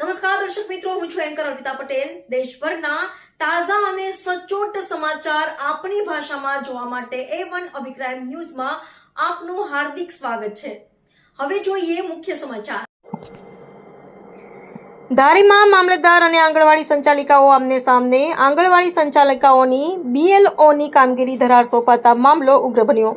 નમસ્કાર, દર્શક મિત્રો, હું છું એન્કર અર્પિતા પટેલ. દેશભરના તાજા અને સચોટ સમાચાર આપણી ભાષામાં જોવા માટે એ વન અભિપ્રાય ન્યૂઝમાં આપનું હાર્દિક સ્વાગત છે. હવે જોઈએ મુખ્ય સમાચાર. ધારીમાં મામલતદાર અને આંગણવાડી સંચાલિકાઓ આમને સામને આંગણવાડી સંચાલિકાઓની બીએલઓની કામગીરી ધરાર સોંપાતા મામલો ઉગ્ર બન્યો.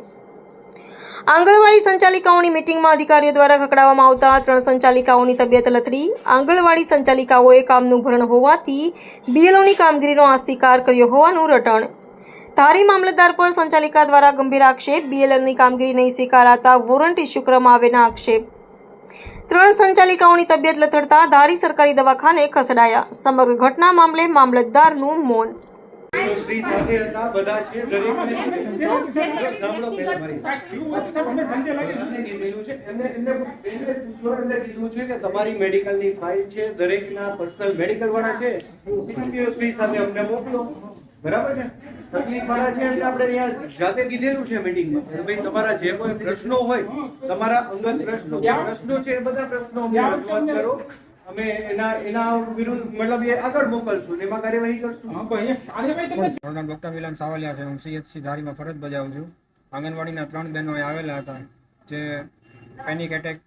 આંગણવાડી સંચાલિકાઓની મિટિંગમાં અધિકારીઓ દ્વારા ખકડાવવામાં આવતા ત્રણ સંચાલિકાઓની તબિયત લથડી. આંગણવાડી સંચાલિકાઓએ કામનું ભરણ હોવાથી બીએલઓની કામગીરીનો અસ્વીકાર કર્યો હોવાનું રટણ. ધારી મામલતદાર પર સંચાલિકા દ્વારા ગંભીર આક્ષેપ. બીએલઓની કામગીરી નહીં સ્વીકારાતા વોરંટ ઇસ્યુ આવેના આક્ષેપ. ત્રણ સંચાલિકાઓની તબિયત લથડતા ધારી સરકારી દવાખાને ખસેડાયા. સમગ્ર ઘટના મામલે મામલતદારનું મૌન. શ્રી સાથે હતા બધા છે કે તમારી મેડિકલની ફાઇલ છે દરેકના પર્સનલ મેડિકલ વાળા છે. સીસીટીવી શ્રી સાથે અમને મોકલો. બરાબર છે? તકલીફ વાળા છે એમને આપણે અહીંયા જાતે કીધેલું છે મીટિંગમાં ભાઈ તમારા જે કોઈ પ્રશ્નો હોય તમારા અંગત પ્રશ્નો પ્રશ્નો છે એ બધા પ્રશ્નો રજૂઆત કરો. અમે એના એના વિરુદ્ધ મતલબ એ આગળ મોકલશું એમાં કાર્યવાહી કરશું. મારું નામ ડૉક્ટર વિલાન સાવલિયા છે. હું સીએચસી ધારીમાં ફરજ બજાવું છું. આંગણવાડીના ત્રણ બહેનો આવેલા હતા જે પેનિક એટેક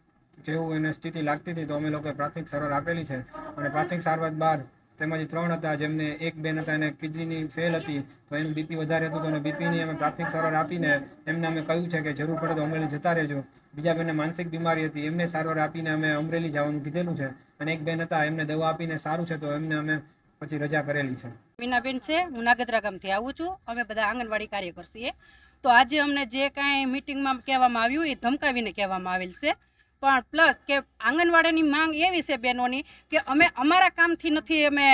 જેવું એને સ્થિતિ લાગતી હતી તો અમે લોકોએ પ્રાથમિક સારવાર આપેલી છે. અને પ્રાથમિક સારવાર બાદ તેમાંથી ત્રણ હતા જેમને એક બેન હતા એને કિડનીની ફેલ હતી. તો એનું બીપી વધારે હતું તો એને બીપીની અમે પ્રાથમિક સારવાર આપીને એમને અમે કહ્યું છે કે જરૂર પડે તો અમરેલી જતા રહેજો. બીજા બેનને માનસિક બીમારી હતી, એમને સારવાર આપીને અમે અમરેલી જવાનું કીધેલું છે. અને એક બેન હતા, એમને દવા આપીને સારું છે તો એમને અમે પછી રજા કરેલી છે. મીનાબેન છે, હું નાગદરા ગામથી આવું છું. અમે બધા આંગણવાડી કાર્યકર છીએ. તો આજે અમને જે કાંઈ મિટિંગમાં કહેવામાં આવ્યું એ ધમકાવીને કહેવામાં આવેલ છે. પણ પ્લસ કે આંગણવાડીની માંગ એવી છે બહેનોની કે અમે અમારા કામથી નથી અમે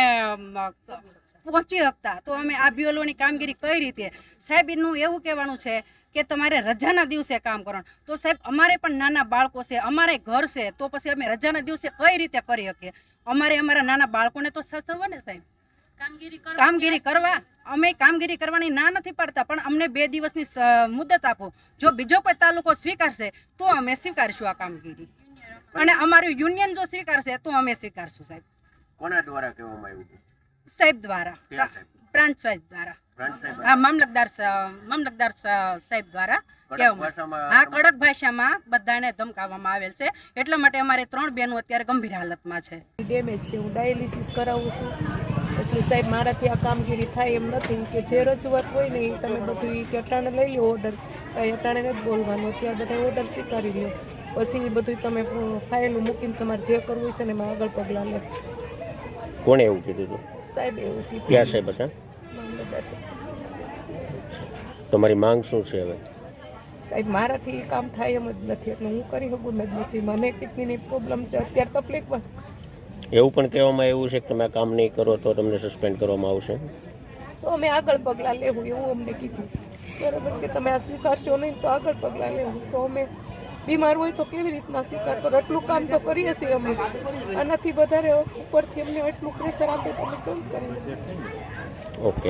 પહોંચી શકતા. તો અમે આ બીઓલોની કામગીરી કઈ રીતે? સાહેબ, એનું એવું કહેવાનું છે કે તમારે રજાના દિવસે કામ કરવાનું. તો સાહેબ, અમારે પણ નાના બાળકો છે, અમારે ઘર છે, તો પછી અમે રજાના દિવસે કઈ રીતે કરી શકીએ? અમારે અમારા નાના બાળકોને તો સાચવવા ને સાહેબ. કામગીરી કરવા અમે કામગીરી કરવાની ના નથી પાડતા પણ અમને બે દિવસની મુદત આપો. જો બીજો કોઈ તાલુકો સ્વીકારશે તો અમે સ્વીકારશું આ કામગીરી. અને અમારું યુનિયન જો સ્વીકારશે તો અમે સ્વીકારશું સાહેબ. કોના દ્વારા કહેવામાં આવ્યું હતું? સાહેબ દ્વારા? પ્રાંત સાહેબ દ્વારા. હા મામલતદાર મામલતદાર સાહેબ દ્વારા હા કડક ભાષામાં બધાને ધમકાવવામાં આવેલ છે. એટલા માટે અમારે ત્રણ બહેનો અત્યારે ગંભીર હાલતમાં છે. ડેમેજ છે હું ડાયાલિસિસ કરાવું છું. સાહેબ મારાથી આ કામગીરી થાય એમ નથી કે જે રજૂઆત હોય ને એ તમે બધું એ કે અટાણે લઈ લો ઓર્ડર કાંઈ અટાણે નથી બોલવાનું. ત્યાં બધા ઓર્ડર સ્વીકારી લો પછી એ બધું તમે ફાઇલ મૂકીને તમારે જે કરવું છે ને એમાં આગળ પગલાં લે. કોણે એવું કીધું હતું? સાહેબ એવું કીધું. ક્યાં સાહેબ હતા? તમારી માંગ શું છે હવે? સાહેબ મારાથી કામ થાય એમ જ નથી. એટલે હું કરી શકું જ નથી. મને કિડનીની પ્રોબ્લેમ છે. અત્યારે તકલીફ પણ એવું પણ કહેવામાં આવ્યું છે કે તમે આ કામ નહીં કરો તો તમને સસ્પેન્ડ કરવામાં આવશે? તો અમે આગળ પગલાં લેવું એવું અમને કીધું. બરાબર કે તમે આ સ્વીકારશો નહીં તો આગળ પગલાં લેવું. તો અમે બીમાર હોય તો કેવી રીતના સ્વીકાર કરો? એટલું કામ તો કરીએ છીએ અમે. આનાથી વધારે ઉપરથી અમને એટલું પ્રેશર આપે તો અમે કેમ કરીએ? ઓકે